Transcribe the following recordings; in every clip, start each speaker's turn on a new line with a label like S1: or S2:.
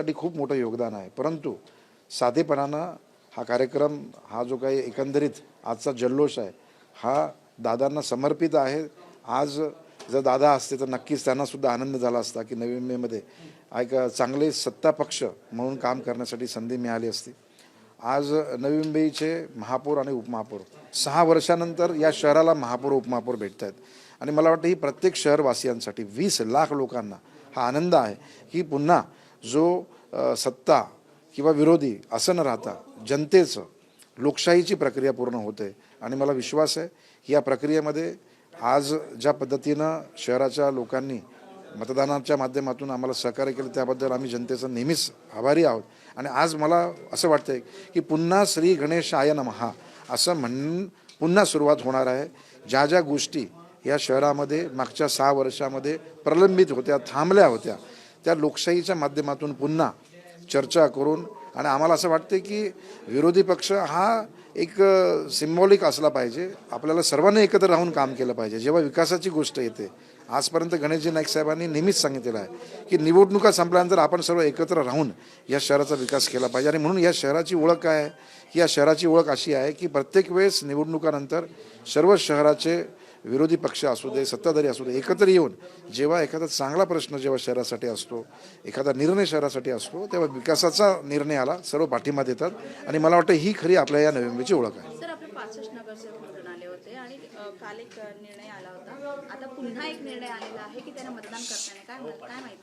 S1: साठी खूप मोठं योगदान आहे. परंतु साधेपणानं हा कार्यक्रम हा जो काही एकंदरीत आजचा जल्लोष आहे हा दादांना समर्पित आहे. आज जर दादा असते तर नक्कीच त्यांनासुद्धा आनंद झाला असता की नवीन मेमध्ये एक चांगले सत्ता पक्ष म्हणून काम करण्यासाठी संधी मिळाली असती. आज नवी मुंबईचे महापौर आणि उपमहापौर. सहा वर्षानंतर या शहराला महापौर उपमहापौर भेटत आहेत. आणि मला वाटतं ही प्रत्येक शहरवासियांसाठी वीस लाख लोकांना हा आनंद आहे की पुन्हा जो सत्ता किंवा विरोधी असं न राहता जनतेचं लोकशाहीची प्रक्रिया पूर्ण होते. आणि मला विश्वास आहे की या प्रक्रियेमध्ये आज ज्या पद्धतीनं शहराच्या लोकांनी मतदानाच्या माध्यमातून आम्हाला सहकार्य केलं त्याबद्दल आम्ही जनतेचं नेहमीच आभारी आहोत. आणि आज मला असं वाटतंय की पुन्हा श्री गणेश आय नमहा असं म्हणून पुन्हा सुरुवात होणार आहे. ज्या ज्या गोष्टी या शहरामध्ये मागच्या सहा वर्षामध्ये प्रलंबित होत्या थांबल्या होत्या त्या लोकशाहीच्या माध्यमातून पुन्हा चर्चा करून आणि आम्हाला असं वाटते की विरोधी पक्ष हा एक सिम्बॉलिक असला पाहिजे. आपल्याला सर्वांनी एकत्र राहून काम केलं पाहिजे. जेव्हा विकासाची गोष्ट येते आजपर्यंत गणेशजी नाईक साहेबांनी नेहमीच सांगितलेलं आहे की निवडणुका संपल्यानंतर आपण सर्व एकत्र राहून या शहराचा विकास केला पाहिजे. आणि म्हणून या शहराची ओळख काय आहे? या शहराची ओळख अशी आहे की प्रत्येक वेळेस निवडणुकानंतर सर्व शहराचे विरोधी पक्ष असू दे सत्ताधारी असू दे एकत्र येऊन जेव्हा एखादा चांगला प्रश्न जेव्हा शहरासाठी असतो एखादा निर्णय शहरासाठी असतो तेव्हा विकासाचा निर्णय आला सर्व पाठिंबा देतात. आणि मला वाटतं ही खरी आपल्या या नवी मुंबईची ओळख आहे.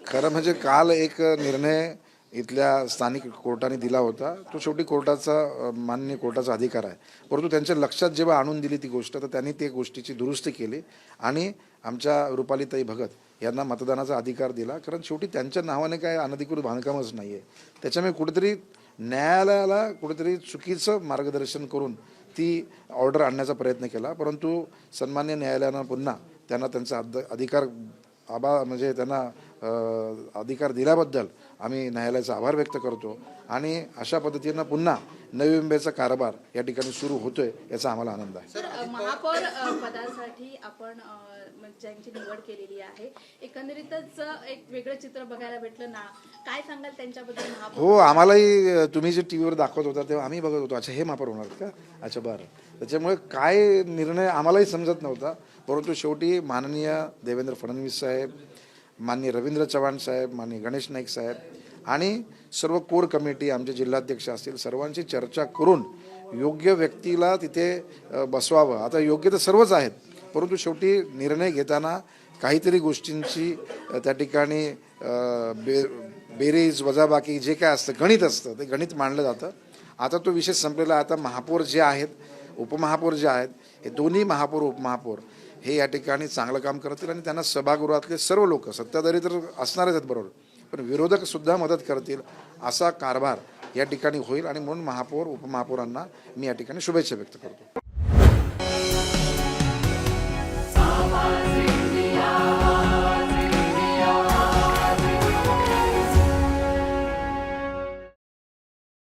S1: खरं म्हणजे काल एक निर्णय इथल्या स्थानिक कोर्टाने दिला होता. तो शेवटी कोर्टाचा मान्य कोर्टाचा अधिकार आहे. परंतु त्यांच्या लक्षात जेव्हा आणून दिली ती गोष्ट तर त्यांनी ते गोष्टीची दुरुस्ती केली आणि आमच्या रुपालीताई भगत यांना मतदानाचा अधिकार दिला. कारण शेवटी त्यांच्या नावाने काय अनधिकृत बांधकामच नाही आहे त्याच्यामुळे कुठेतरी न्यायालयाला कुठेतरी चुकीचं मार्गदर्शन करून ती ऑर्डर आणण्याचा प्रयत्न केला. परंतु सन्मान्य न्यायालयानं पुन्हा त्यांना त्यांचा अध अधिकार आबा म्हणजे त्यांना अधिकार दिल्याबद्दल आम्ही न्यायालयाचा आभार व्यक्त करतो. आणि अशा पद्धतीनं पुन्हा नवी मुंबईचा कारभार या ठिकाणी सुरू होतोय याचा आम्हाला आनंद आहे.
S2: महापौर पदासाठी आपण ज्यांची निवड केलेली आहे एकंदरीतच एक वेगळं चित्र बघायला भेटलं ना? काय सांगाल त्यांच्याबद्दल महापौर?
S1: हो आम्हालाही तुम्ही जे टी व्हीवर दाखवत होता तेव्हा आम्ही बघत होतो. अच्छा हे मापर होणार का? अच्छा बरं. त्याच्यामुळे काय निर्णय आम्हालाही समजत नव्हता. परंतु शेवटी माननीय देवेंद्र फडणवीस साहेब माननीय रवींद्र चव्हाण साहेब माननीय गणेश नाईक साहेब आणि सर्व कोर कमिटी आमचे जिल्हाध्यक्ष असतील सर्वांशी चर्चा करून योग्य व्यक्तीला तिथे बसवावं. आता योग्य तर सर्वच आहेत परंतु शेवटी निर्णय घेताना काहीतरी गोष्टींची त्या ठिकाणी बे बेरीज वजाबाकी जे काय असतं गणित असतं ते गणित मांडलं जातं. आता तो विषय संपलेला आता महापौर जे आहेत उपमहापौर जे आहेत हे दोन्ही महापौर उपमहापौर हे या ठिकाणी चांगलं काम करतील आणि त्यांना सभागृहातले सर्व लोक सत्ताधारी तर असणारच आहेत बरोबर पण विरोधक सुद्धा मदत करतील असा कारभार या ठिकाणी होईल आणि म्हणून महापौर उपमहापौरांना मी या ठिकाणी शुभेच्छा व्यक्त करतो.